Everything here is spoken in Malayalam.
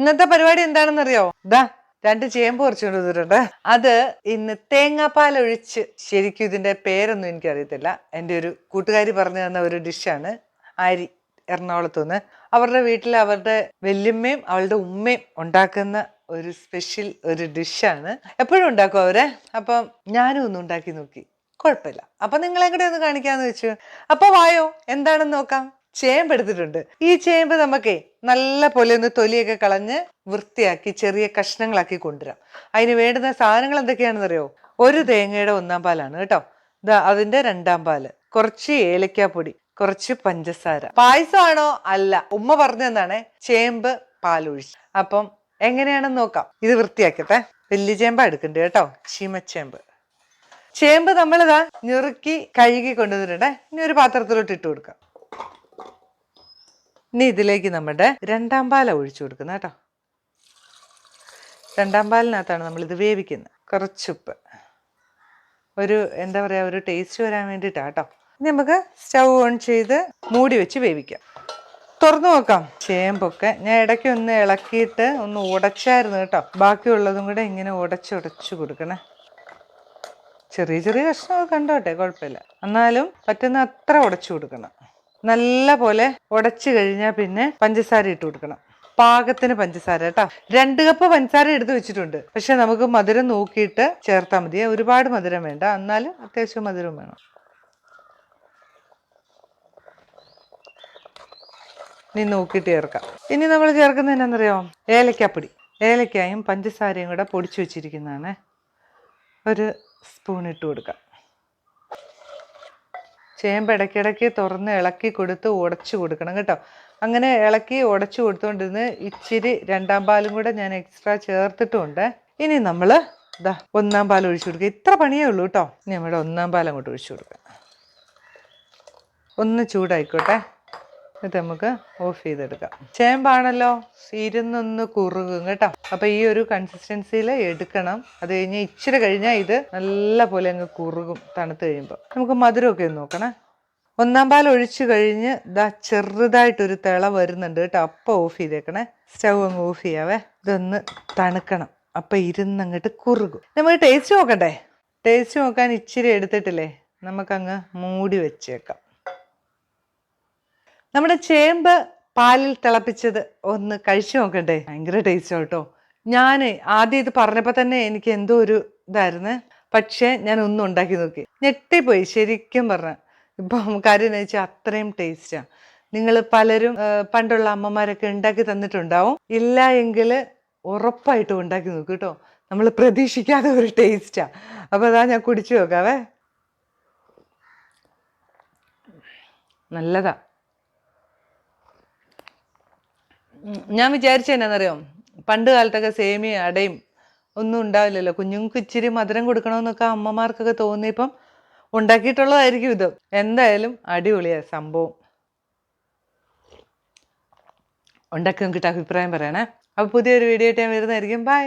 ഇന്നത്തെ പരിപാടി എന്താണെന്നറിയോ? ദാ രണ്ട് ചേമ്പ് കുറച്ചുകൊണ്ട് വന്നിട്ടുണ്ട്. അത് ഇന്ന് തേങ്ങാപ്പാൽ ഒഴിച്ച് ശരിക്കും ഇതിന്റെ പേരൊന്നും എനിക്കറിയത്തില്ല. എന്റെ ഒരു കൂട്ടുകാരി പറഞ്ഞു തന്ന ഒരു ഡിഷാണ് അരി എറണാകുളത്തുനിന്ന്. അവരുടെ വീട്ടിൽ അവരുടെ വല്യമ്മയും അവളുടെ ഉമ്മയും ഉണ്ടാക്കുന്ന ഒരു സ്പെഷ്യൽ ഒരു ഡിഷാണ്. എപ്പോഴും ഉണ്ടാക്കും അവരെ? അപ്പം ഞാനും ഒന്ന് ഉണ്ടാക്കി നോക്കി. കുഴപ്പമില്ല. അപ്പൊ നിങ്ങളെ കൂടെ ഒന്ന് കാണിക്കാന്ന് വെച്ചു. അപ്പോൾ വായോ എന്താണെന്ന് നോക്കാം. ചേമ്പ് എടുത്തിട്ടുണ്ട് ഈ ചേമ്പ് നമുക്കേ നല്ല പോലെ ഒന്ന് തൊലിയൊക്കെ കളഞ്ഞ് വൃത്തിയാക്കി ചെറിയ കഷ്ണങ്ങളാക്കി കൊണ്ടുവരാം. അതിന് വേണ്ടുന്ന സാധനങ്ങൾ എന്തൊക്കെയാണെന്ന് അറിയോ ഒരു തേങ്ങയുടെ ഒന്നാം പാലാണ് കേട്ടോ. ഇതാ അതിന്റെ രണ്ടാം പാൽ. കുറച്ച് ഏലക്കാപ്പൊടി കുറച്ച് പഞ്ചസാര. പായസമാണോ? അല്ല. ഉമ്മ പറഞ്ഞെന്താണ് ചേമ്പ് പാലൊഴിച്ച്. അപ്പം എങ്ങനെയാണെന്ന് നോക്കാം. ഇത് വൃത്തിയാക്കട്ടെ. വലിയ ചേമ്പ എടുക്കണ്ടേ കേട്ടോ. ചീമച്ചേമ്പ്. ചേമ്പ് നമ്മളിതാ ഞുറുക്കി കഴുകി കൊണ്ടുവന്നിട്ടുണ്ടേ. ഇനി ഒരു പാത്രത്തിലോട്ട് ഇട്ട് കൊടുക്കാം. ഇനി ഇതിലേക്ക് നമ്മുടെ രണ്ടാം പാല ഒഴിച്ചു കൊടുക്കുന്നത് കേട്ടോ. രണ്ടാം പാലിനകത്താണ് ഇത് വേവിക്കുന്നത്. കുറച്ചുപ്പ്. ഒരു എന്താ പറയുക ഒരു ടേസ്റ്റ് വരാൻ വേണ്ടിയിട്ടാണ് കേട്ടോ. ഇനി നമുക്ക് സ്റ്റൗ ഓൺ ചെയ്ത് മൂടി വെച്ച് വേവിക്കാം. തുറന്നു നോക്കാം. ചേമ്പൊക്കെ ഞാൻ ഇടയ്ക്ക് ഒന്ന് ഇളക്കിയിട്ട് ഒന്ന് ഉടച്ചായിരുന്നു കേട്ടോ. ബാക്കിയുള്ളതും കൂടെ ഇങ്ങനെ ഉടച്ചുടച്ചു കൊടുക്കണേ. ചെറിയ ചെറിയ കഷ്ണമൊക്കെ കണ്ടോട്ടെ കുഴപ്പമില്ല. എന്നാലും പറ്റുന്ന അത്ര ഉടച്ചു കൊടുക്കണം. നല്ല പോലെ ഉടച്ചു കഴിഞ്ഞാൽ പിന്നെ പഞ്ചസാര ഇട്ട് കൊടുക്കണം. പാകത്തിന് പഞ്ചസാര കേട്ടോ രണ്ട് കപ്പ് പഞ്ചസാര എടുത്ത് വെച്ചിട്ടുണ്ട്. പക്ഷെ നമുക്ക് മധുരം നോക്കിയിട്ട് ചേർത്താൽ മതി. ഒരുപാട് മധുരം വേണ്ട. എന്നാലും അത്യാവശ്യം മധുരം വേണം. ഇനി നോക്കിയിട്ട് ചേർക്കാം. ഇനി നമ്മൾ ചേർക്കുന്നത് എന്നാന്നറിയോ? ഏലക്കാപ്പൊടി. ഏലക്കായും പഞ്ചസാരയും കൂടെ പൊടിച്ചു വെച്ചിരിക്കുന്നതാണ്. ഒരു സ്പൂൺ ഇട്ട് കൊടുക്കാം. ചേമ്പ് ഇടയ്ക്കിടയ്ക്ക് തുറന്ന് ഇളക്കി കൊടുത്ത് ഉടച്ചു കൊടുക്കണം കേട്ടോ. അങ്ങനെ ഇളക്കി ഉടച്ചു കൊടുത്തുകൊണ്ടിരുന്ന് ഇച്ചിരി രണ്ടാം പാലും കൂടെ ഞാൻ എക്സ്ട്രാ ചേർത്തിട്ടുമുണ്ട് ഇനി നമ്മൾ ഇതാ ഒന്നാം പാൽ ഒഴിച്ചു കൊടുക്കുക ഇത്ര പണിയേ ഉള്ളൂ കേട്ടോ. ഇനി നമ്മുടെ ഒന്നാം പാൽ അങ്ങോട്ട് ഒഴിച്ചു കൊടുക്കാം. ഒന്ന് ചൂടായിക്കോട്ടെ. എന്നിട്ട് നമുക്ക് ഓഫ് ചെയ്തെടുക്കാം. ചേമ്പാണല്ലോ? ഇരുന്നൊന്ന് കുറുകും കേട്ടോ. അപ്പൊ ഈ ഒരു കൺസിസ്റ്റൻസിയിൽ എടുക്കണം. അത് കഴിഞ്ഞ് ഇച്ചിരി കഴിഞ്ഞാൽ ഇത് നല്ല പോലെ അങ്ങ് കുറുകും തണുത്ത് കഴിയുമ്പോൾ നമുക്ക് മധുരമൊക്കെ ഒന്ന് നോക്കണേ. ഒന്നാം പാൽ ഒഴിച്ചു കഴിഞ്ഞ് ദാ ചെറുതായിട്ടൊരു തിള വരുന്നുണ്ട് കേട്ടോ. അപ്പം ഓഫ് ചെയ്തേക്കണേ. സ്റ്റൗ അങ്ങ് ഓഫ് ചെയ്യാവേ. ഇതൊന്ന് തണുക്കണം. അപ്പം ഇരുന്നങ്ങോട്ട് കുറുകും. നമുക്ക് ടേസ്റ്റ് നോക്കണ്ടേ? ടേസ്റ്റ് നോക്കാൻ ഇച്ചിരി എടുത്തിട്ടില്ലേ? നമുക്കങ്ങ് മൂടി വെച്ചേക്കാം. നമ്മുടെ ചേമ്പ് പാലിൽ തിളപ്പിച്ചത് ഒന്ന് കഴിച്ചു നോക്കണ്ടേ? ഭയങ്കര ടേസ്റ്റ് കേട്ടോ ഞാൻ ആദ്യം ഇത് പറഞ്ഞപ്പോൾ തന്നെ എനിക്ക് എന്തോ ഒരു ഇതായിരുന്നു. പക്ഷേ ഞാൻ ഒന്നും ഉണ്ടാക്കി നോക്കി. ഞെട്ടിപ്പോയി ശരിക്കും പറഞ്ഞ. ഇപ്പം കാര്യം എന്ന് വെച്ചാൽ അത്രയും ടേസ്റ്റാണ് നിങ്ങൾ പലരും പണ്ടുള്ള അമ്മമാരൊക്കെ ഉണ്ടാക്കി തന്നിട്ടുണ്ടാവും. ഇല്ല എങ്കിൽ ഉറപ്പായിട്ടും ഉണ്ടാക്കി നോക്കും കേട്ടോ. നമ്മൾ പ്രതീക്ഷിക്കാതെ ഒരു ടേസ്റ്റാണ് അപ്പോൾ അതാ ഞാൻ കുടിച്ചു നോക്കാവേ. നല്ലതാ. ഞാൻ വിചാരിച്ച എന്നാന്നറിയോ? പണ്ട് കാലത്തൊക്കെ സേമിയ അടയും ഒന്നും ഉണ്ടാവില്ലല്ലോ. കുഞ്ഞുങ്ങൾക്ക് ഇച്ചിരി മധുരം കൊടുക്കണമെന്നൊക്കെ അമ്മമാർക്കൊക്കെ തോന്നിയപ്പം ഉണ്ടാക്കിയിട്ടുള്ളതായിരിക്കും ഇത്. എന്തായാലും അടിപൊളിയാ സംഭവം. ഉണ്ടാക്കി നോക്കിയിട്ട് അഭിപ്രായം പറയണേ. അപ്പോൾ പുതിയൊരു വീഡിയോ ആയിട്ട് ഞാൻ വരുന്നതായിരിക്കും. ബൈ